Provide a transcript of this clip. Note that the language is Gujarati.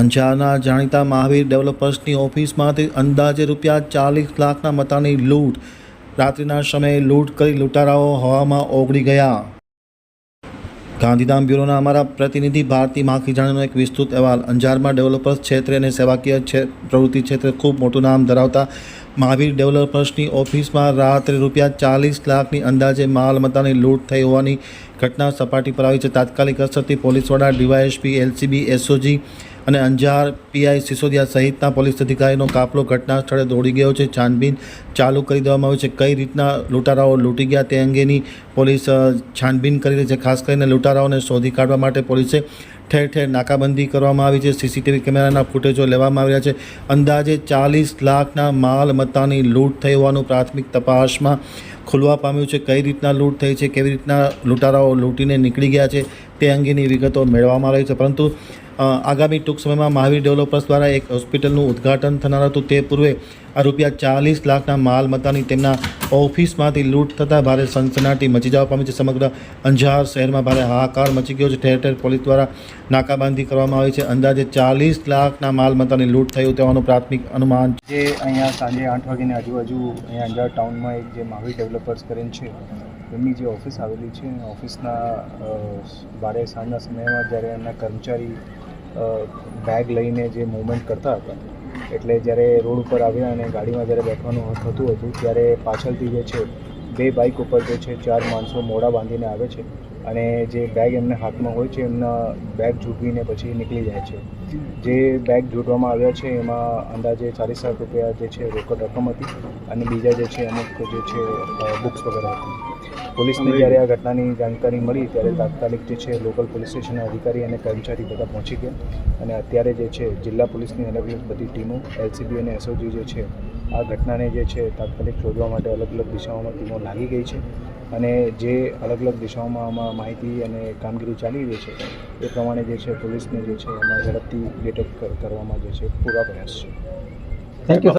અંજારના જાણીતા મહાવીર ડેવલપર્સની ઓફિસમાંથી અંદાજે રૂપિયા ચાલીસ લાખના મતાની લૂંટ રાત્રિના સમયે લૂંટ કરી લૂંટારાઓ હવામાં ઓગળી ગયા. ગાંધીધામ બ્યુરોના અમારા પ્રતિનિધિ ભારતી માખીજાણીનો એક વિસ્તૃત અહેવાલ. અંજારમાં ડેવલપર્સ ક્ષેત્રે અને સેવાકીય પ્રવૃત્તિ ક્ષેત્રે ખૂબ મોટું નામ ધરાવતા મહાવીર ડેવલપર્સની ઓફિસમાં રાત્રે રૂપિયા ચાલીસ લાખની અંદાજે માલમત્તાની લૂંટ થઈ હોવાની ઘટના સપાટી પર આવી છે. તાત્કાલિક અસરથી પોલીસ વડા ડીવાયએસપી, એલસીબી, એસઓજી અને અંજાર પીઆઈ સિસોદિયા સહિતના પોલીસ અધિકારીનો કાફલો ઘટના સ્થળે દોડી ગયો છે. છાનબીન ચાલુ કરી દેવામાં આવી છે. કઈ રીતના લૂંટારાઓ લૂંટી ગયા તે અંગેની પોલીસ છાનબીન કરી રહી છે. ખાસ કરીને લૂંટારાઓને શોધી કાઢવા માટે પોલીસે ઠેર ઠેર નાકાબંધી કરવામાં આવી છે. સીસીટીવી કેમેરાના ફૂટેજો લેવામાં આવ્યા છે. અંદાજે ચાલીસ લાખના માલ મત્તાની લૂંટ થઈ હોવાનું પ્રાથમિક તપાસમાં ખુલવા પામ્યું છે. કઈ રીતના લૂંટ થઈ છે? કેવી રીતના લૂંટારાઓ લૂંટીને નીકળી ગયા છે? તે અંગેની વિગતો મેળવવામાં આવી છે. પરંતુ આગામી ટૂંક સમયમાં મહાવીર ડેવલપર્સ દ્વારા એક હોસ્પિટલનું ઉદ્ઘાટન થનાર હતું. તે પૂર્વે આ રૂપિયા ચાલીસ લાખના માલ મતાની તેમના ઓફિસમાંથી લૂંટ થતાં ભારે સનસનાટી મચી જવા પામી છે. સમગ્ર અંજાર શહેરમાં ભારે હાહાકાર મચી ગયો છે. ઠેર ઠેર પોલીસ દ્વારા નાકાબંધી કરવામાં આવી છે. અંદાજે ચાલીસ લાખના માલ મતાની લૂંટ થયું તેવાનું પ્રાથમિક અનુમાન જે અહીંયા સાંજે આઠ વાગ્યાની આજુબાજુ અહીંયા અંજાર ટાઉનમાં એક જે મહાવીર ડેવલપર્સ કરીને છે એમની જે ઓફિસ આવેલી છે ઓફિસના અ, બારે સાંજના સમયમાં જ્યારે એમના કર્મચારી બેગ લઈને જે મૂવમેન્ટ કરતા હતા એટલે જ્યારે રોડ ઉપર આવ્યા અને ગાડીમાં જ્યારે બેઠવાનું થતું હતું ત્યારે પાછળથી જે છે બે બાઇક ઉપર જે છે ચાર માણસો મોડા બાંધીને આવે છે અને જે બેગ એમને હાથમાં હોય છે એમના બેગ ઝૂંટવીને પછી નીકળી જાય છે. જે બેગ ઝૂંટવામાં આવ્યા છે એમાં અંદાજે ચાલીસ લાખ રૂપિયા જે છે રોકડ રકમ હતી અને બીજા જે છે અમુક જે છે બુક્સ વગેરે હતી. પોલીસને જ્યારે આ ઘટનાની જાણકારી મળી ત્યારે તાત્કાલિક જે છે લોકલ પોલીસ સ્ટેશનના અધિકારી અને કર્મચારી બધા પહોંચી ગયા અને અત્યારે જે છે જિલ્લા પોલીસની અલગ અલગ બધી ટીમો એલસીબી અને એસઓજી જે છે આ ઘટનાને જે છે તાત્કાલિક શોધવા માટે અલગ અલગ દિશાઓમાં ટીમો લાગી ગઈ છે અને જે અલગ અલગ દિશાઓમાં આમાં માહિતી અને કામગીરી ચાલી રહી છે એ પ્રમાણે જે છે પોલીસને જે છે એમાં ઝડપથી ડિટેક્ટ કરવામાં જે છે પૂરા પ્રયાસ છે. Thank you